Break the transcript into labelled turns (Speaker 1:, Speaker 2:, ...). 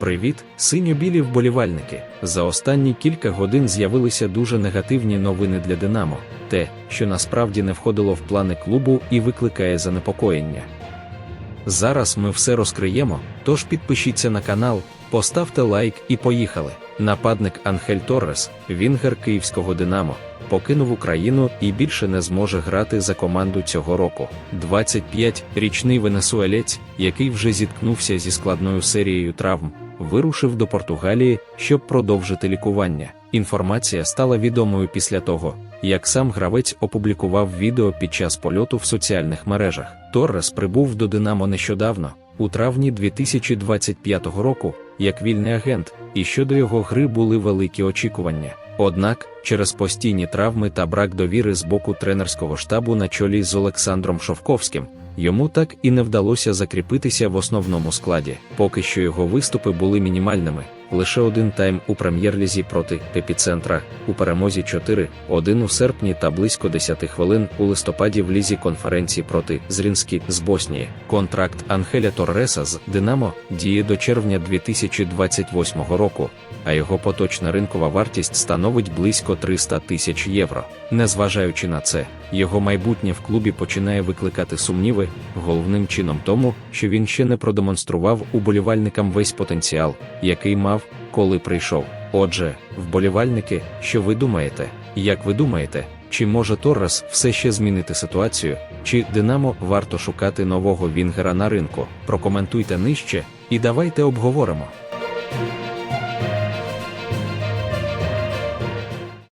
Speaker 1: Привіт, синьо-білі вболівальники. За останні кілька годин з'явилися дуже негативні новини для Динамо, те, що насправді не входило в плани клубу і викликає занепокоєння. Зараз ми все розкриємо, тож підпишіться на канал, поставте лайк і поїхали. Нападник Анхель Торрес, вінгер київського Динамо, покинув Україну і більше не зможе грати за команду цього року. 25-річний венесуелець, який вже зіткнувся зі складною серією травм, вирушив до Португалії, щоб продовжити лікування. Інформація стала відомою після того, як сам гравець опублікував відео під час польоту в соціальних мережах. Торрес прибув до Динамо нещодавно, у травні 2025 року, як вільний агент, і щодо його гри були великі очікування. Однак, через постійні травми та брак довіри з боку тренерського штабу на чолі з Олександром Шовковським, йому так і не вдалося закріпитися в основному складі. Поки що його виступи були мінімальними. Лише один тайм у прем'єр-лізі проти епіцентра у перемозі 4-1 у серпні та близько 10 хвилин у листопаді в лізі конференції проти Зрінські з Боснії. Контракт Анхеля Торреса з Динамо діє до червня 2028 року, а його поточна ринкова вартість становить близько 300 тисяч євро. Незважаючи на це, його майбутнє в клубі починає викликати сумніви, головним чином тому, що він ще не продемонстрував уболівальникам весь потенціал, який мав, коли прийшов. Отже, вболівальники, що ви думаєте? Як ви думаєте, чи може Торрес все ще змінити ситуацію, чи Динамо варто шукати нового вінгера на ринку? Прокоментуйте нижче і давайте обговоримо.